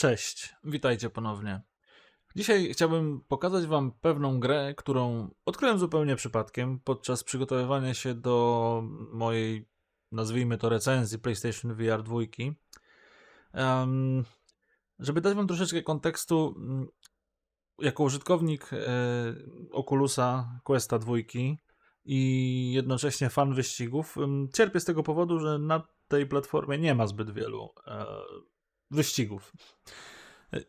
Cześć, witajcie ponownie. Dzisiaj chciałbym pokazać Wam pewną grę, którą odkryłem zupełnie przypadkiem podczas przygotowywania się do mojej, nazwijmy to, recenzji PlayStation VR 2. Em, żeby dać Wam troszeczkę kontekstu, mm, jako użytkownik e, Oculusa Questa 2 i jednocześnie fan wyścigów, cierpię z tego powodu, że na tej platformie nie ma zbyt wielu e, wyścigów.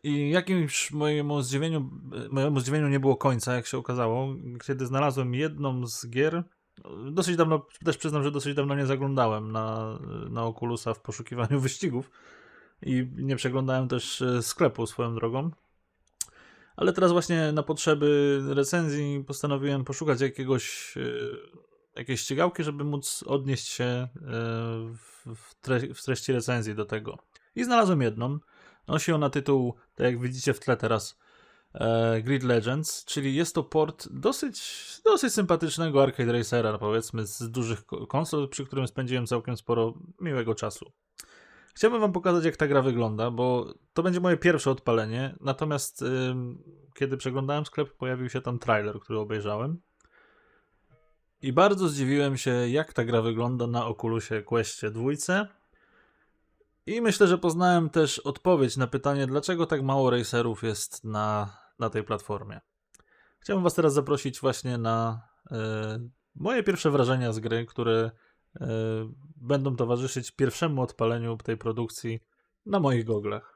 I jakimś mojemu zdziwieniu, mojemu zdziwieniu nie było końca, jak się okazało, kiedy znalazłem jedną z gier. Dosyć dawno, też przyznam, że dosyć dawno nie zaglądałem na, na Oculusa w poszukiwaniu wyścigów i nie przeglądałem też e, sklepu swoją drogą. Ale teraz właśnie na potrzeby recenzji postanowiłem poszukać jakiegoś, e, jakiejś ścigałki, żeby móc odnieść się e, w, w, tre- w treści recenzji do tego. I znalazłem jedną. Nosi ona tytuł, tak jak widzicie w tle teraz, e, Grid Legends, czyli jest to port dosyć, dosyć sympatycznego arcade racera, powiedzmy, z dużych ko- konsol, przy którym spędziłem całkiem sporo miłego czasu. Chciałbym wam pokazać, jak ta gra wygląda, bo to będzie moje pierwsze odpalenie, natomiast ym, kiedy przeglądałem sklep, pojawił się tam trailer, który obejrzałem. I bardzo zdziwiłem się, jak ta gra wygląda na Oculusie Questie 2. I myślę, że poznałem też odpowiedź na pytanie, dlaczego tak mało racerów jest na, na tej platformie. Chciałbym Was teraz zaprosić właśnie na e, moje pierwsze wrażenia z gry, które e, będą towarzyszyć pierwszemu odpaleniu tej produkcji na moich goglach.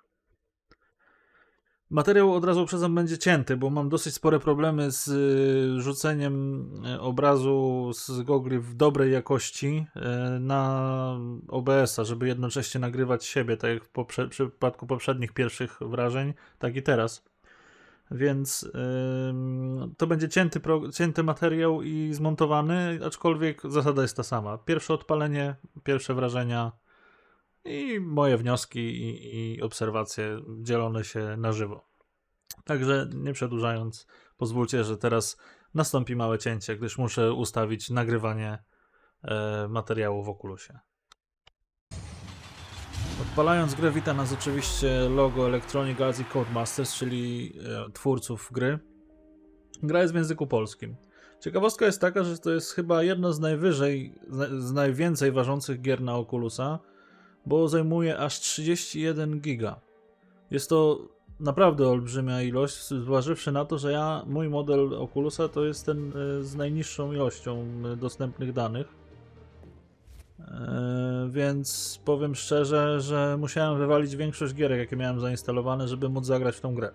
Materiał od razu uprzedzam będzie cięty, bo mam dosyć spore problemy z y, rzuceniem y, obrazu z gogli w dobrej jakości y, na OBS-a, żeby jednocześnie nagrywać siebie, tak jak w poprze- przypadku poprzednich pierwszych wrażeń, tak i teraz. Więc ym, to będzie cięty, pro- cięty materiał i zmontowany, aczkolwiek zasada jest ta sama. Pierwsze odpalenie, pierwsze wrażenia i moje wnioski i, i obserwacje dzielone się na żywo. Także nie przedłużając, pozwólcie, że teraz nastąpi małe cięcie, gdyż muszę ustawić nagrywanie e, materiału w Oculusie. Odpalając grę wita nas oczywiście logo Electronic Arts i Codemasters, czyli e, twórców gry. Gra jest w języku polskim. Ciekawostka jest taka, że to jest chyba jedno z najwyżej, z, z najwięcej ważących gier na Oculusa, bo zajmuje aż 31 giga. Jest to naprawdę olbrzymia ilość, zważywszy na to, że ja, mój model Oculusa to jest ten e, z najniższą ilością e, dostępnych danych. E, Więc powiem szczerze, że musiałem wywalić większość gierek, jakie miałem zainstalowane, żeby móc zagrać w tą grę.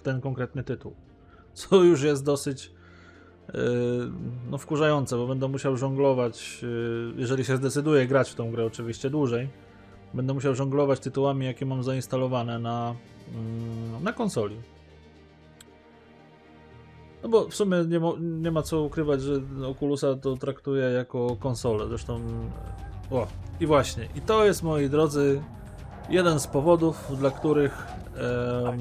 W ten konkretny tytuł. Co już jest dosyć no wkurzające, bo będę musiał żonglować, jeżeli się zdecyduję grać w tą grę oczywiście dłużej, będę musiał żonglować tytułami, jakie mam zainstalowane na, mm, na konsoli. No bo w sumie nie, mo- nie ma co ukrywać, że Oculusa to traktuję jako konsolę. Zresztą. O, i właśnie. I to jest, moi drodzy, jeden z powodów, dla których em,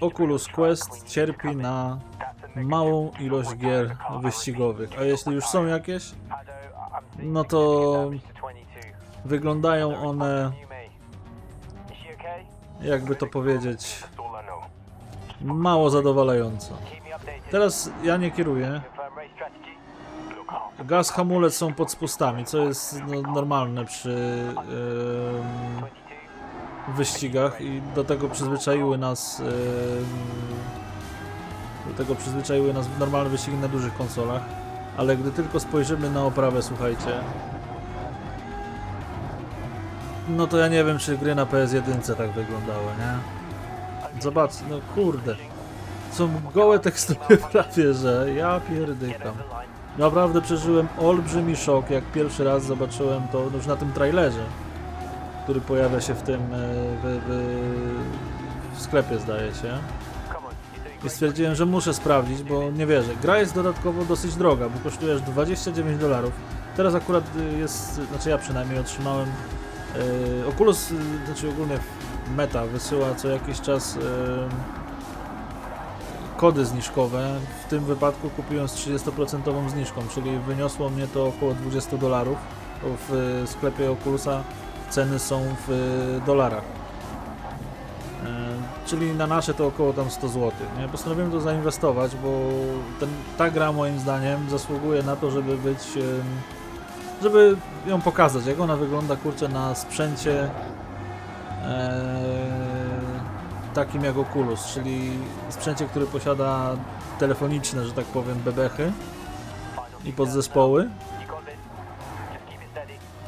Oculus Quest cierpi na małą ilość gier wyścigowych. A jeśli już są jakieś, no to wyglądają one, jakby to powiedzieć, mało zadowalająco. Teraz ja nie kieruję. Gaz, hamulec są pod spustami, co jest no, normalne przy em, wyścigach i do tego przyzwyczaiły nas em, do tego przyzwyczaiły nas normalne wyścigi na dużych konsolach, ale gdy tylko spojrzymy na oprawę, słuchajcie, no to ja nie wiem, czy gry na PS1 tak wyglądały, nie? Zobacz, no kurde. Są gołe tekstury prawie, że ja pierdykam. Naprawdę przeżyłem olbrzymi szok, jak pierwszy raz zobaczyłem to już na tym trailerze, który pojawia się w tym, e, w, w, w sklepie zdaje się. I stwierdziłem, że muszę sprawdzić, bo nie wierzę. Gra jest dodatkowo dosyć droga, bo kosztuje aż 29 dolarów. Teraz akurat jest, znaczy ja przynajmniej otrzymałem Yy, Oculus, yy, znaczy ogólnie Meta wysyła co jakiś czas yy, kody zniżkowe. W tym wypadku kupiłem z 30% zniżką, czyli wyniosło mnie to około 20 dolarów. W yy, sklepie Oculusa ceny są w yy, dolarach. czyli na nasze to około tam 100 zł. Nie? Postanowiłem to zainwestować, bo ten, ta gra moim zdaniem zasługuje na to, żeby być, em, żeby ją pokazać, jak ona wygląda, kurczę, na sprzęcie e, takim jak Oculus, czyli sprzęcie, który posiada telefoniczne, że tak powiem, bebechy i podzespoły.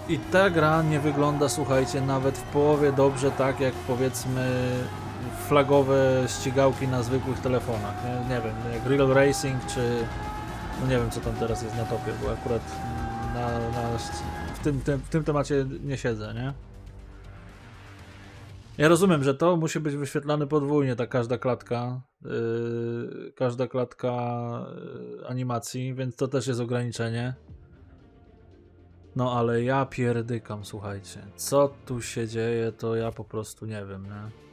I ta gra nie wygląda, słuchajcie, nawet w połowie dobrze tak jak powiedzmy flagowe ścigałki na zwykłych telefonach. Nie, nie wiem, jak Real Racing czy no nie wiem co tam teraz jest na topie, bo akurat na, na, w, tym, tym, w tym temacie nie siedzę, nie? Ja rozumiem, że to musi być wyświetlane podwójnie, ta każda klatka, yy, każda klatka yy, animacji, więc to też jest ograniczenie. No ale ja pierdykam, słuchajcie. Co tu się dzieje, to ja po prostu nie wiem, nie?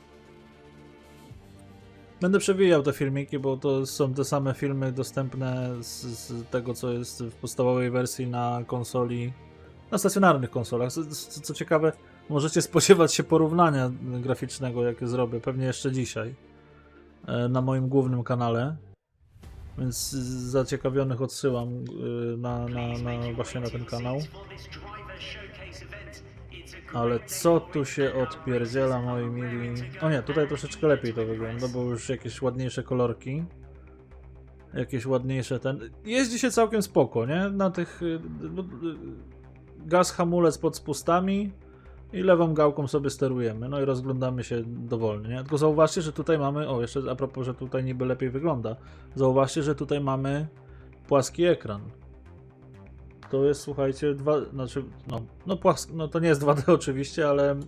Będę przewijał te filmiki, bo to są te same filmy dostępne z, z tego, co jest w podstawowej wersji na konsoli, na stacjonarnych konsolach. Co, co, ciekawe, możecie spodziewać się porównania graficznego, jakie zrobię, pewnie jeszcze dzisiaj, e, na moim głównym kanale. Więc zaciekawionych odsyłam y, na, na, na właśnie na ten kanał. Ale co tu się odpierdziela, moi mili? O nie, tutaj troszeczkę lepiej to wygląda, bo już jakieś ładniejsze kolorki. Jakieś ładniejsze ten... Jeździ się całkiem spoko, nie? Na tych... y, no, y, Gaz hamulec pod spustami i lewą gałką sobie sterujemy, no i rozglądamy się dowolnie. Nie? Tylko zauważcie, że tutaj mamy, o jeszcze a propos, że tutaj niby lepiej wygląda, zauważcie, że tutaj mamy płaski ekran. To jest, słuchajcie, dwa, znaczy, no, no, płask, no to nie jest 2D oczywiście, ale mm,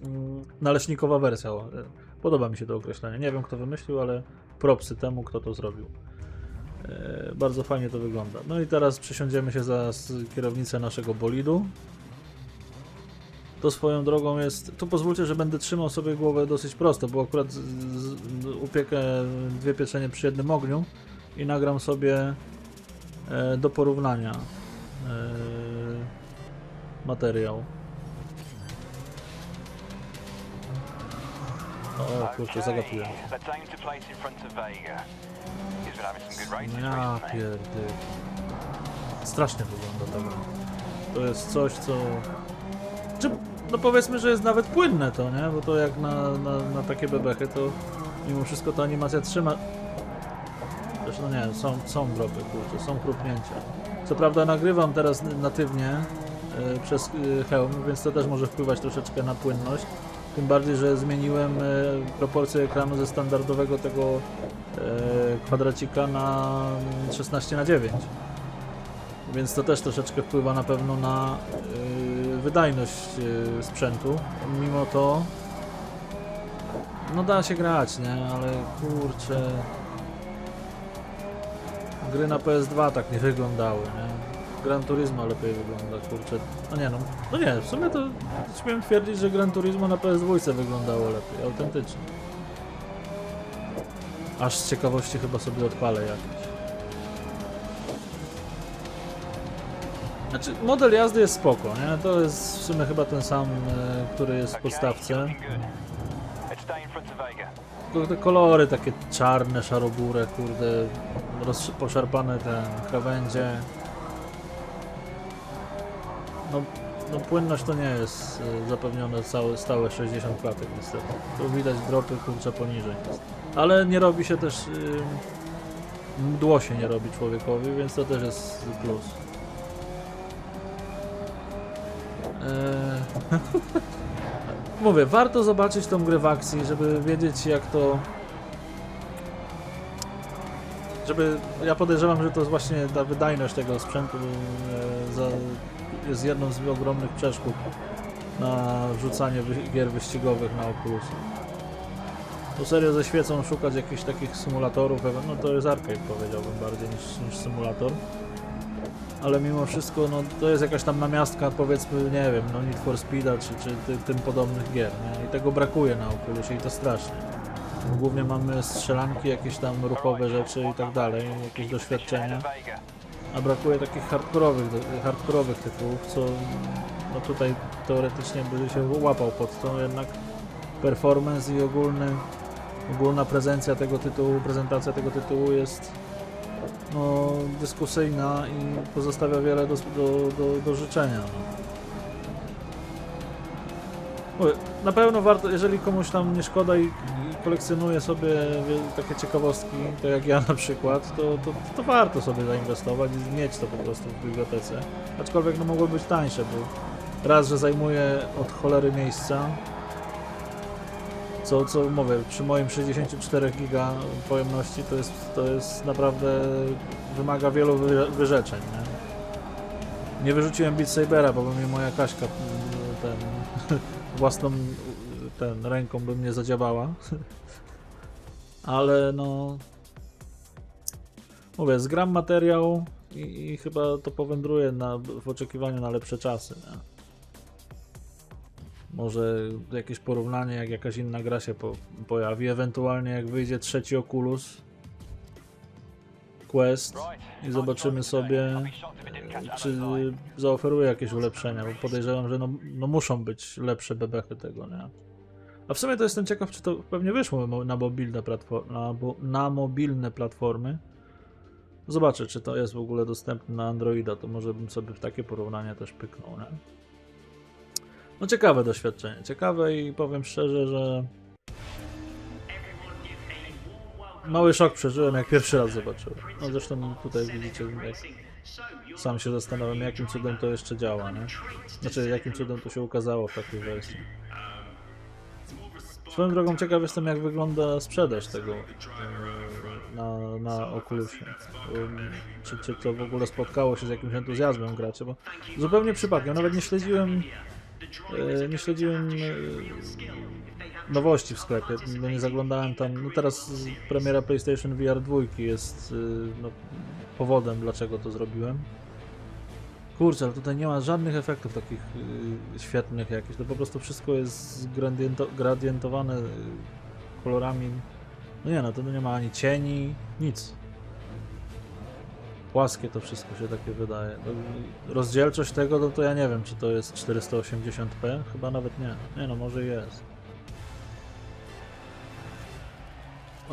naleśnikowa wersja. E, Podoba mi się to określenie. Nie wiem, kto wymyślił, ale propsy temu, kto to zrobił. E, bardzo fajnie to wygląda. No i teraz przesiądziemy się za kierownicę naszego bolidu. To swoją drogą jest. Tu pozwólcie, że będę trzymał sobie głowę dosyć prosto, bo akurat z, z, upiekę dwie pieczenie przy jednym ogniu i nagram sobie e, do porównania materiał. O kurczę, zagapiłem. Ja pierdy. Strasznie wygląda to. To jest coś, co... Czy, no powiedzmy, że jest nawet płynne to, nie? Bo to jak na, na, na takie bebechy, to mimo wszystko ta animacja trzyma... Zresztą nie, są, są dropy, kurczę, są chrupnięcia. Co prawda nagrywam teraz natywnie e, przez e, hełm, więc to też może wpływać troszeczkę na płynność. Tym bardziej, że zmieniłem e, proporcję ekranu ze standardowego tego e, kwadracika na 16 na 9 więc to też troszeczkę wpływa na pewno na y, wydajność y, sprzętu. Mimo to no da się grać, nie? Ale kurczę gry na PS2 tak nie wyglądały, nie? Gran Turismo lepiej wygląda, kurczę. No nie no, no nie, w sumie to śmiem twierdzić, że Gran Turismo na PS2 wyglądało lepiej, autentycznie. Aż z ciekawości chyba sobie odpalę jakiś. Znaczy, model jazdy jest spoko, nie? To jest w sumie chyba ten sam, e, który jest w podstawce. Tylko te kolory takie czarne, szarobure, kurde, poszarpane te krawędzie. No, no płynność to nie jest e, zapewnione całe, stałe 60 klatek niestety. Tu widać dropy kurczę poniżej. Ale nie robi się też... y, Mdło się nie robi człowiekowi, więc to też jest plus. Eee... Mówię, warto zobaczyć tą grę w akcji, żeby wiedzieć jak to... Żeby... Ja podejrzewam, że to jest właśnie ta wydajność tego sprzętu e, za, jest jedną z ogromnych przeszkód na wrzucanie wy, gier wyścigowych na Oculus. To serio ze świecą szukać jakichś takich symulatorów, no to jest arcade powiedziałbym bardziej niż, niż symulator. Ale mimo wszystko, no to jest jakaś tam namiastka, powiedzmy, nie wiem, no Need for Speeda czy, czy ty, tym podobnych gier, nie? I tego brakuje na Oculusie i to strasznie. Głównie mamy strzelanki, jakieś tam ruchowe rzeczy i tak dalej, jakieś doświadczenia. A brakuje takich hardkorowych, hardkorowych tytułów, co no tutaj teoretycznie by się łapał pod to, jednak performance i ogólny ogólna prezencja tego tytułu, prezentacja tego tytułu jest no, dyskusyjna i pozostawia wiele do, do, do, do życzenia. Na pewno warto, jeżeli komuś tam nie szkoda i, kolekcjonuje sobie takie ciekawostki, to jak ja na przykład, to, to, to warto sobie zainwestować i mieć to po prostu w bibliotece. Aczkolwiek no mogło być tańsze, bo raz, że zajmuje od cholery miejsca, co, co mówię, przy moim 64 giga pojemności to jest, to jest naprawdę, wymaga wielu wy, wyrzeczeń, nie? Nie wyrzuciłem Beat Sabera, bo mi moja Kaśka mm, ten, własną ten, ręką by mnie zadziałała. Ale no... Mówię, zgram materiał i, i chyba to powędruje na, w oczekiwaniu na lepsze czasy. Nie? Może jakieś porównanie, jak jakaś inna gra się po, pojawi, ewentualnie jak wyjdzie trzeci Oculus Quest i zobaczymy sobie, czy zaoferuje jakieś ulepszenia, bo podejrzewam, że no, no muszą być lepsze bebechy tego, nie? A w sumie to jestem ciekaw, czy to pewnie wyszło na mobilne, platform, na, na mobilne platformy. Zobaczę, czy to jest w ogóle dostępne na Androida, to może bym sobie w takie porównanie też pyknął, nie? No ciekawe doświadczenie, ciekawe i powiem szczerze, że mały szok przeżyłem, jak pierwszy raz zobaczyłem. No zresztą tutaj widzicie, jak sam się zastanawiam, jakim cudem to jeszcze działa, nie? Znaczy, jakim cudem to się ukazało w takiej wersji. Swoją drogą ciekaw jestem, jak wygląda sprzedaż tego e, na, na Oculusie. Um, Czy, czy to w ogóle spotkało się z jakimś entuzjazmem graczy, bo zupełnie przypadkiem, nawet nie śledziłem e, nie śledziłem e, nowości w sklepie, bo nie zaglądałem tam, no teraz premiera PlayStation VR 2 jest e, no, powodem, dlaczego to zrobiłem. Kurczę, ale tutaj nie ma żadnych efektów takich y, świetnych jakichś. To po prostu wszystko jest gradiento, gradientowane y, kolorami. No nie no, to nie ma ani cieni, nic. Płaskie to wszystko się takie wydaje. No, y, rozdzielczość tego, no to ja nie wiem, czy to jest 480p? Chyba nawet nie. Nie no, może jest.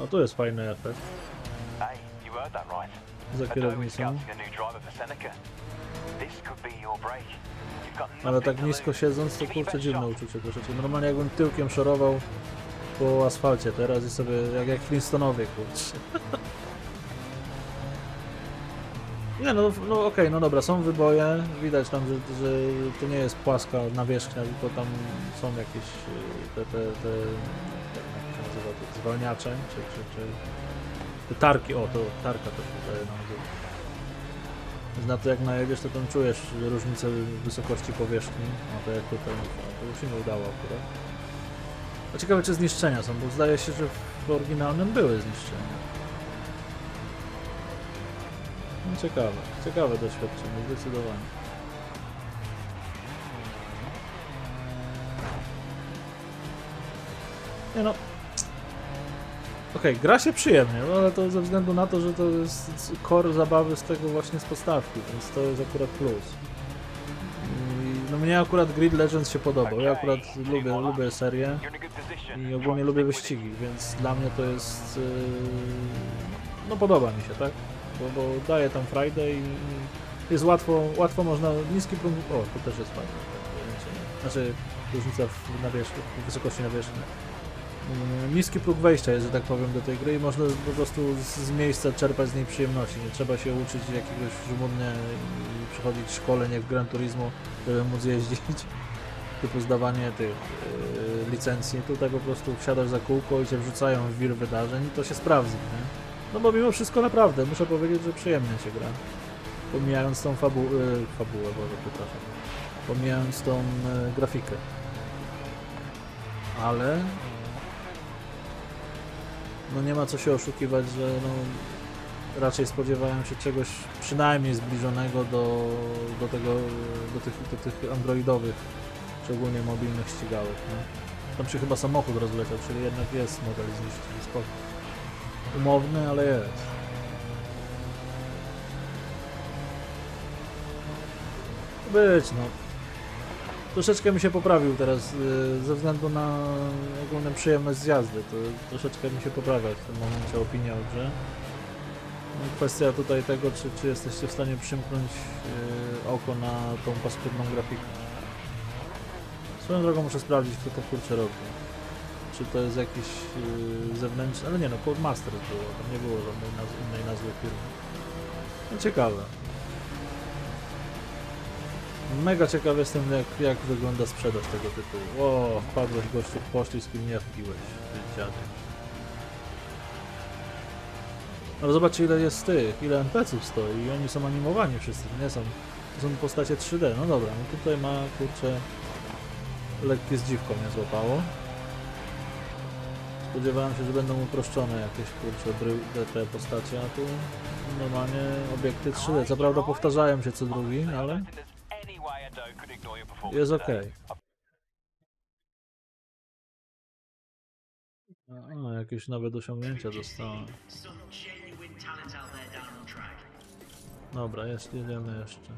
O, tu jest fajny efekt. Hey, you heard that right. Za kierownicą. Ale tak nisko siedząc, to kurczę dziwne uczucie troszeczkę. Normalnie jakbym tyłkiem szorował po asfalcie teraz i sobie, jak, jak Flintstonowie, kurczę. Nie no, no okej, no dobra, są wyboje, widać tam, że, że to nie jest płaska nawierzchnia, tylko tam są jakieś y, te, te, te nazywa, te zwalniacze, czy, czy, czy te tarki, o to tarka się wydaje nazywa. Więc Na to jak najedziesz, to tam czujesz różnicę wysokości powierzchni. No to jak tutaj, no, to się nie udało akurat. A ciekawe czy zniszczenia są, bo zdaje się, że w oryginalnym były zniszczenia. No ciekawe, ciekawe doświadczenie, zdecydowanie. Nie no. Okej, gra się przyjemnie, no ale to ze względu na to, że to jest core zabawy z tego właśnie z podstawki, więc to jest akurat plus. No mnie akurat Grid Legends się podobał, ja akurat lubię, lubię serię i ogólnie lubię wyścigi, więc dla mnie to jest... Yy, no podoba mi się, tak? Bo, bo daje tam Friday i jest łatwo, łatwo można, niski. O, to też jest fajne. Znaczy różnica w nawierzchni, w wysokości nawierzchni. Mm, Niski próg wejścia że tak powiem, do tej gry i można po prostu z, miejsca czerpać z niej przyjemności. Nie trzeba się uczyć jakiegoś żmudnie i przechodzić szkoleń jak w Gran Turismo, żeby móc jeździć. Typu zdawanie tych yy, licencji. Tutaj po prostu wsiadasz za kółko i cię wrzucają w wir wydarzeń i to się sprawdzi, nie? No bo mimo wszystko naprawdę, muszę powiedzieć, że przyjemnie się gra. Pomijając tą fabu yy, fabułę, Boże, przepraszam. Pomijając tą yy, grafikę. Ale no nie ma co się oszukiwać, że no raczej spodziewałem się czegoś przynajmniej zbliżonego do, do tego, do tych, do tych androidowych, szczególnie mobilnych ścigałek? Tam się chyba samochód rozleciał, czyli jednak jest model zniszczony, spoko. Umowny, ale jest. Być, no. Troszeczkę mi się poprawił teraz y, ze względu na ogólną przyjemność z jazdy. To troszeczkę mi się poprawia w tym momencie opinia o grze. No, Kwestia tutaj tego, czy, czy jesteście w stanie przymknąć y, oko na tą paskudną grafikę. Swoją drogą muszę sprawdzić, kto to kurczę robi. Czy to jest jakiś yy, zewnętrzny, ale nie no, Codemaster było, tam nie było żadnej naz innej nazwy firmy. No ciekawe. Mega ciekaw jestem, jak, jak wygląda sprzedaż tego tytułu. O, wpadłeś gościu w poślizg i mnie wbiłeś, dziady. Ale zobaczcie ile jest tych, ile NPC-ów stoi i oni są animowani wszyscy, nie są, to są postacie 3D. No dobra, no tutaj ma, kurczę, lekkie zdziwko mnie złapało. Spodziewałem się, że będą uproszczone jakieś kurczę bry, te postacie, a tu normalnie obiekty 3D. Co prawda powtarzają się co drugi, ale jest okej. A, jakieś nawet osiągnięcia dostałem. Dobra, jest, jedziemy jeszcze.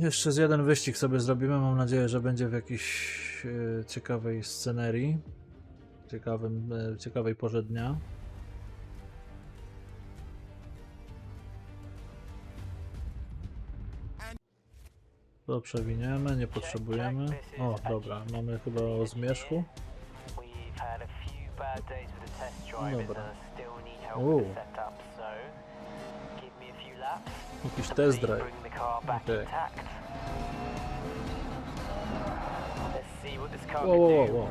Jeszcze z jeden wyścig sobie zrobimy. Mam nadzieję, że będzie w jakiejś e, ciekawej scenerii. Ciekawym, e, ciekawej porze dnia. To przewiniemy, nie potrzebujemy. O, dobra, mamy chyba o zmierzchu. Dobra. laps. Jakiś test drive. Okay. Wow, wow, wow.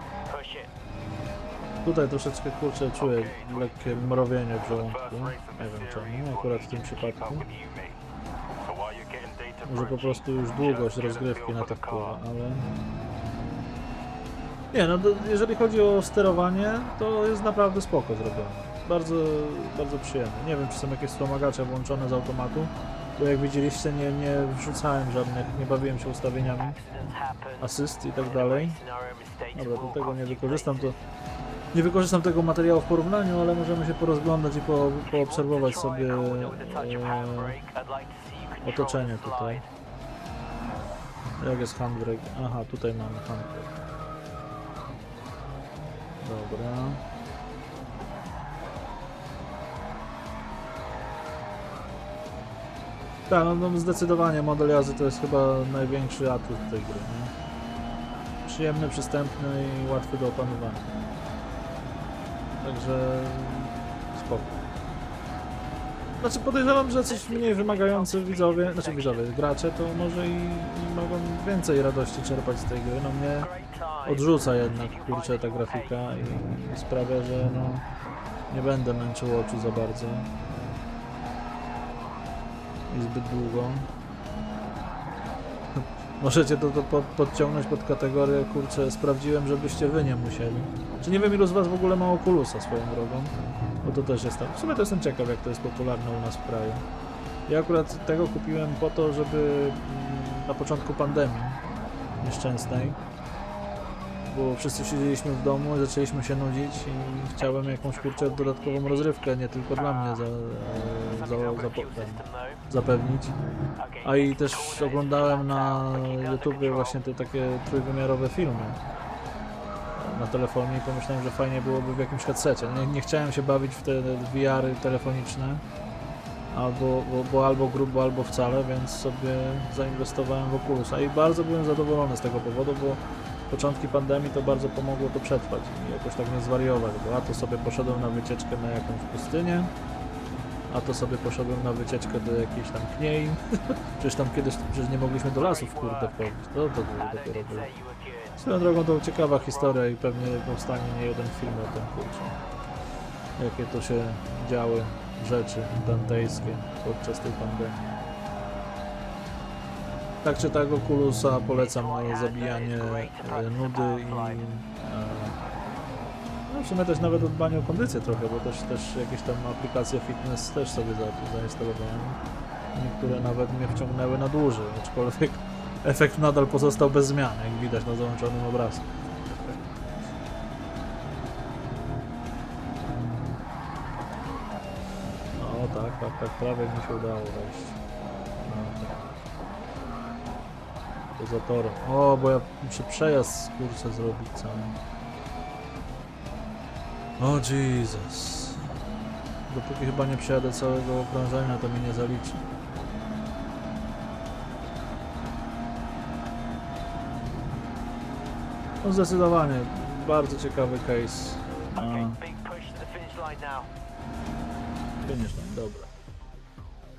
Tutaj troszeczkę kurczę czuję lekkie mrowienie w żołądku. Nie wiem czemu, akurat w tym przypadku. Może po prostu już długość rozgrywki na to wpływa, ale... Nie no, jeżeli chodzi o sterowanie, to jest naprawdę spoko zrobione. Bardzo, bardzo przyjemne. Nie wiem, czy są jakieś wspomagacze włączone z automatu, bo jak widzieliście nie, nie wrzucałem żadnych, nie bawiłem się ustawieniami asyst i tak dalej. Dobra, do tego nie wykorzystam, to nie wykorzystam tego materiału w porównaniu, ale możemy się porozglądać i po, poobserwować sobie e, otoczenie tutaj. Jak jest handbrake? Aha, tutaj mamy handbrake. Dobra. Tak, no, no zdecydowanie model jazdy to jest chyba największy atut tej gry. Nie? Przyjemny, przystępny i łatwy do opanowania. Także spoko. Znaczy podejrzewam, że coś mniej wymagający widzowie, znaczy widzowie, gracze, to może i, i mogą więcej radości czerpać z tej gry. No mnie odrzuca jednak kurczę ta grafika i sprawia, że no nie będę męczył oczu za bardzo i zbyt długo. Możecie to, to po- podciągnąć pod kategorię, kurczę, sprawdziłem, żebyście wy nie musieli. Czy nie wiem ilu z was w ogóle ma Oculusa swoją drogą? Bo to też jest tam. W sumie to jestem ciekaw, jak to jest popularne u nas w kraju. Ja akurat tego kupiłem po to, żeby mm, na początku pandemii nieszczęsnej bo wszyscy siedzieliśmy w domu, zaczęliśmy się nudzić i chciałem jakąś kurczę dodatkową rozrywkę, nie tylko dla mnie za, za, za, zapewnić. A i też oglądałem na YouTubie właśnie te takie trójwymiarowe filmy na telefonie i pomyślałem, że fajnie byłoby w jakimś headsetie. Nie, nie chciałem się bawić w te VR-y telefoniczne, albo, bo, bo albo grubo, albo wcale, więc sobie zainwestowałem w Oculusa i bardzo byłem zadowolony z tego powodu, bo początki pandemii to bardzo pomogło to przetrwać i jakoś tak nie zwariować, bo a to sobie poszedłem na wycieczkę na jakąś pustynię, a to sobie poszedłem na wycieczkę do jakiejś tam kniei. Przecież tam kiedyś przecież nie mogliśmy do lasów kurde wchodzić. To, to było dopiero było. Swoją drogą to ciekawa historia i pewnie powstanie nie jeden film o tym kurczę. Jakie to się działy rzeczy dantejskie podczas tej pandemii. Tak czy tak Oculusa polecam zabijanie e, nudy i e, no w sumie też nawet o o kondycję trochę, bo też, też jakieś tam aplikacje fitness też sobie za- zainstalowałem. Niektóre nawet mnie wciągnęły na dłużej, aczkolwiek efekt nadal pozostał bez zmian, jak widać na załączonym obrazku. No tak, tak, tak, prawie mi się udało wejść. Poza torem. O, bo ja muszę przejazd kurczę zrobić cały. O Jesus. Dopóki chyba nie przejadę całego okrążenia, to mi nie zaliczy. No zdecydowanie, bardzo ciekawy case. A, finish line, dobra.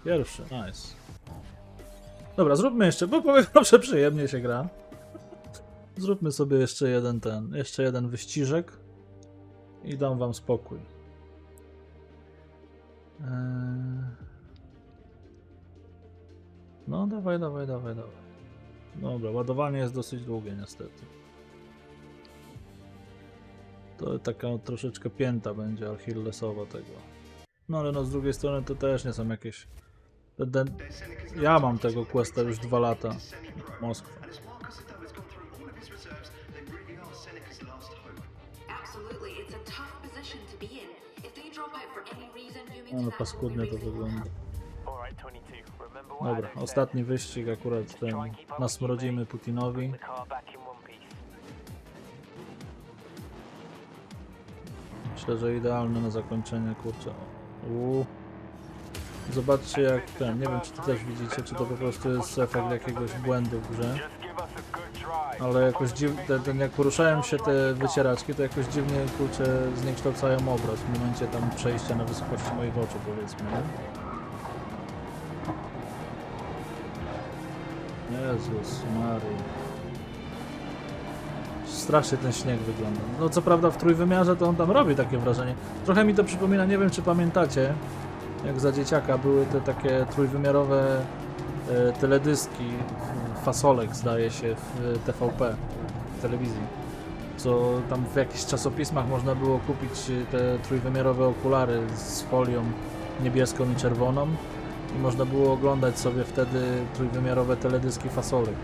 Pierwszy, nice. Dobra, zróbmy jeszcze, bo powiem że przyjemnie się gra. Zróbmy sobie jeszcze jeden ten, jeszcze jeden wyściżek i dam wam spokój. Eee... No, dawaj, dawaj, dawaj, dawaj. Dobra, ładowanie jest dosyć długie niestety. To taka troszeczkę pięta będzie Achillesowa tego. No ale no z drugiej strony to też nie są jakieś... Ja mam tego questa już dwa lata. Moskwa. Absolutely, it's a tough position to be in. If they drop out for any reason, you may No, no paskudnie to wygląda. Alright, 22. Remember what I Dobra, ostatni wyścig akurat ten nasmrodzimy Putinowi. Myślę, że idealny na zakończenie, kurczę. Uuu. Zobaczcie jak ten, nie wiem czy to też widzicie, czy to po prostu jest efekt jakiegoś błędu w grze. Ale jakoś dziwnie, ten, jak poruszają się te wycieraczki, to jakoś dziwnie, kurczę, zniekształcają obraz w momencie tam przejścia na wysokości moich oczu, powiedzmy? Jezus Maria. Strasznie ten śnieg wygląda. No co prawda w trójwymiarze to on tam robi takie wrażenie. Trochę mi to przypomina, nie wiem czy pamiętacie, jak za dzieciaka były te takie trójwymiarowe e, teledyski, fasolek zdaje się w TVP, w telewizji. Co tam w jakichś czasopismach można było kupić te trójwymiarowe okulary z folią niebieską i czerwoną i można było oglądać sobie wtedy trójwymiarowe teledyski fasolek.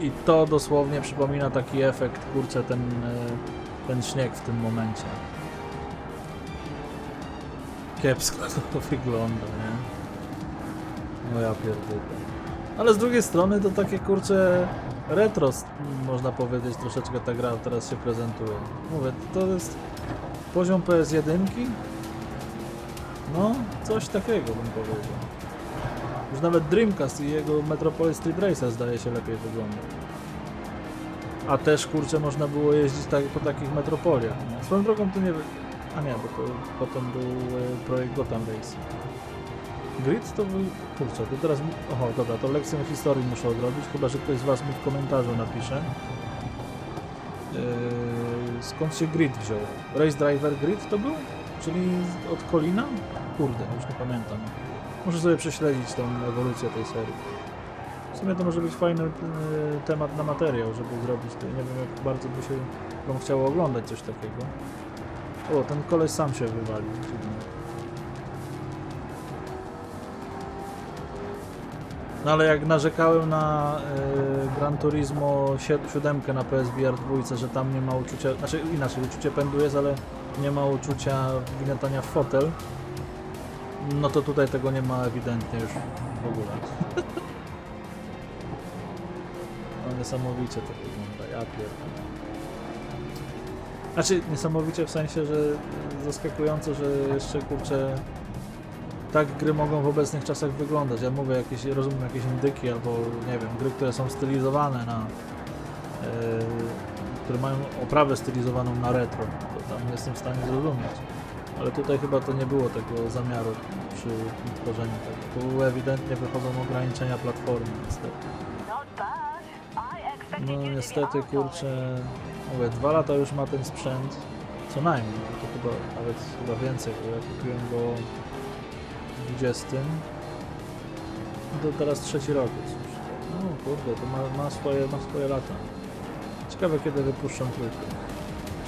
I to dosłownie przypomina taki efekt, kurczę, ten, e, ten śnieg w tym momencie. Kiepsko to wygląda, nie? No ja. Ale z drugiej strony to takie kurcze retro, można powiedzieć, troszeczkę ta gra teraz się prezentuje. Mówię, to jest poziom PS1. No, coś takiego bym powiedział. Już nawet Dreamcast i jego Metropolis Street Racer zdaje się lepiej wygląda. A też kurczę można było jeździć tak, po takich metropoliach. Swoją drogą to nie A nie, bo to potem był e, projekt Gotham Racing. Grid to był... Kurczę, to teraz... Oho, dobra, to lekcję historii muszę odrobić, chyba że ktoś z Was mi w komentarzu napisze. Yy, skąd się Grid wziął? Race Driver Grid to był? Czyli od Colina? Kurde, już nie pamiętam. Muszę sobie prześledzić tą ewolucję tej serii. W sumie to może być fajny yy, temat na materiał, żeby zrobić to. Nie wiem jak bardzo by się wam chciało oglądać coś takiego. O, ten koleś sam się wywalił. No ale jak narzekałem na y, Gran Turismo 7 na PSVR 2, że tam nie ma uczucia, znaczy inaczej, uczucie pędu jest, ale nie ma uczucia wgniatania w fotel, no to tutaj tego nie ma ewidentnie już w ogóle. No niesamowicie to wygląda, ja pierdolę. Znaczy niesamowicie w sensie, że zaskakująco, że jeszcze kurczę tak gry mogą w obecnych czasach wyglądać. Ja mówię jakieś, rozumiem jakieś indyki albo nie wiem, gry, które są stylizowane na yy, które mają oprawę stylizowaną na retro, to tam jestem w stanie zrozumieć. Ale tutaj chyba to nie było tego zamiaru przy tworzeniu tego. Tu ewidentnie wychodzą ograniczenia platformy niestety. No niestety kurczę, mówię, dwa lata już ma ten sprzęt, co najmniej, to chyba nawet chyba więcej, bo ja kupiłem go w 20. To teraz trzeci rok już. No kurde, to ma, ma, swoje, ma swoje lata. Ciekawe kiedy wypuszczą trójkę.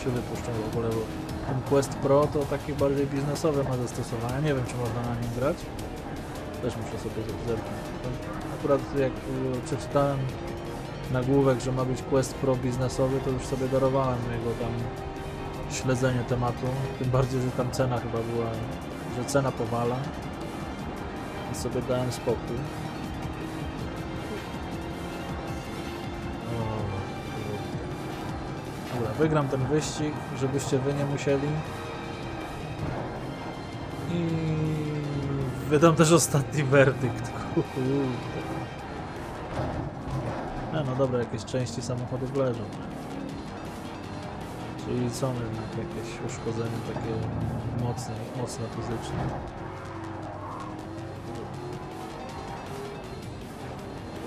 Czy wypuszczą w ogóle, bo ten Quest Pro to taki bardziej biznesowe ma zastosowania. Nie wiem czy można na nim grać. Też muszę sobie zerknąć. Akurat jak y, przeczytałem nagłówek, że ma być quest pro biznesowy, to już sobie darowałem jego tam śledzenie tematu. Tym bardziej, że tam cena chyba była, że cena powala. I sobie dałem spokój. Dobra, wygram ten wyścig, żebyście wy nie musieli. I wydam też ostatni werdykt. Kurde. No dobra, jakieś części samochodów leżą. Czyli są jednak jakieś uszkodzenia takie mocne, mocno fizyczne.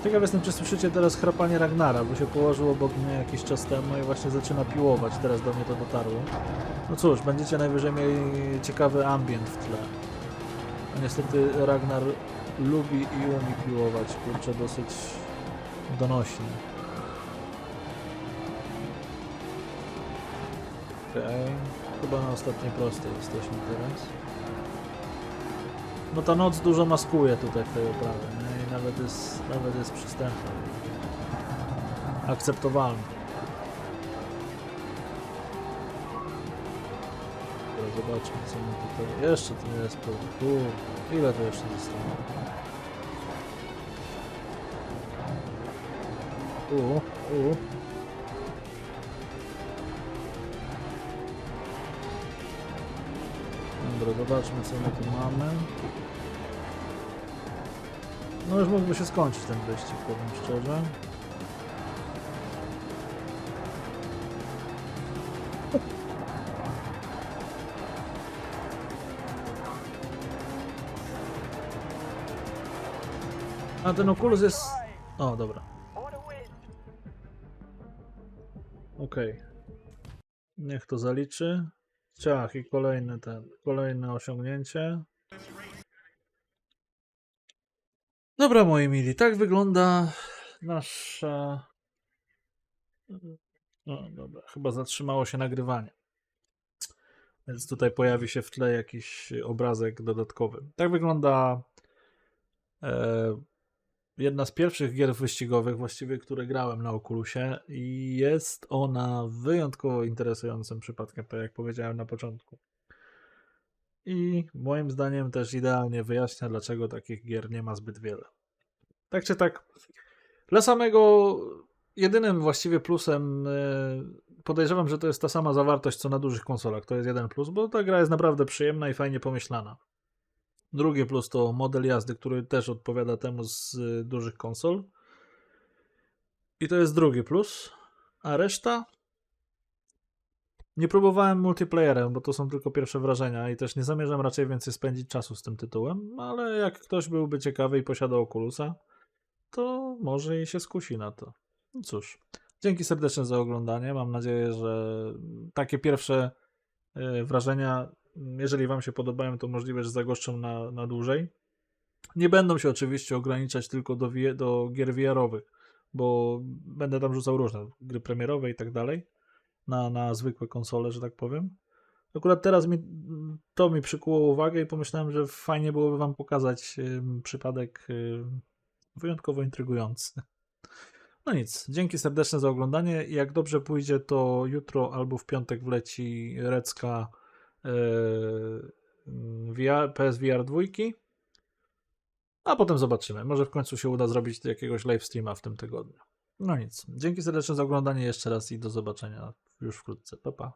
Ciekaw jestem, czy słyszycie teraz chrapanie Ragnara, bo się położył obok mnie jakiś czas temu i właśnie zaczyna piłować. Teraz do mnie to dotarło. No cóż, będziecie najwyżej mieli ciekawy ambient w tle. A niestety Ragnar lubi i umie piłować, kurczę, dosyć donośnie. Okej, chyba na ostatniej prostej jesteśmy teraz. No ta noc dużo maskuje tutaj w tej oprawie, nie? I nawet jest, nawet jest przystępna. Akceptowalna. Zobaczmy co my tutaj... Jeszcze to nie jest ile to jeszcze zostało? U, u. Dobra, zobaczmy co my tu mamy. No już mógłby się skończyć ten wyścig, powiem szczerze. A ten Oculus jest... O, dobra. Okej. Niech to zaliczy. Ciach i kolejne ten, kolejne osiągnięcie. Dobra, moi mili, tak wygląda nasza... No dobra, chyba zatrzymało się nagrywanie. Więc tutaj pojawi się w tle jakiś obrazek dodatkowy. Tak wygląda e, jedna z pierwszych gier wyścigowych, właściwie, które grałem na Oculusie i jest ona wyjątkowo interesującym przypadkiem, tak jak powiedziałem na początku. I moim zdaniem też idealnie wyjaśnia, dlaczego takich gier nie ma zbyt wiele. Tak czy tak, dla samego jedynym właściwie plusem e, podejrzewam, że to jest ta sama zawartość co na dużych konsolach. To jest jeden plus, bo ta gra jest naprawdę przyjemna i fajnie pomyślana. Drugi plus to model jazdy, który też odpowiada temu z y, dużych konsol. I to jest drugi plus. A reszta? Nie próbowałem multiplayerem, bo to są tylko pierwsze wrażenia i też nie zamierzam raczej więcej spędzić czasu z tym tytułem, ale jak ktoś byłby ciekawy i posiadał Oculusa, to może i się skusi na to. No cóż, dzięki serdecznie za oglądanie. Mam nadzieję, że takie pierwsze y, wrażenia jeżeli Wam się podobają, to możliwe, że zagoszczą na, na dłużej. Nie będą się oczywiście ograniczać tylko do, do gier VR-owych, bo będę tam rzucał różne gry premierowe i tak dalej na, na zwykłe konsole, że tak powiem. Akurat teraz mi, to mi przykuło uwagę i pomyślałem, że fajnie byłoby Wam pokazać ym, przypadek ym, wyjątkowo intrygujący. No nic, dzięki serdeczne za oglądanie. Jak dobrze pójdzie, to jutro albo w piątek wleci Recka VR, PSVR 2. A potem zobaczymy. Może w końcu się uda zrobić jakiegoś live streama w tym tygodniu. No nic. Dzięki serdecznie za oglądanie jeszcze raz i do zobaczenia już wkrótce. Pa, pa.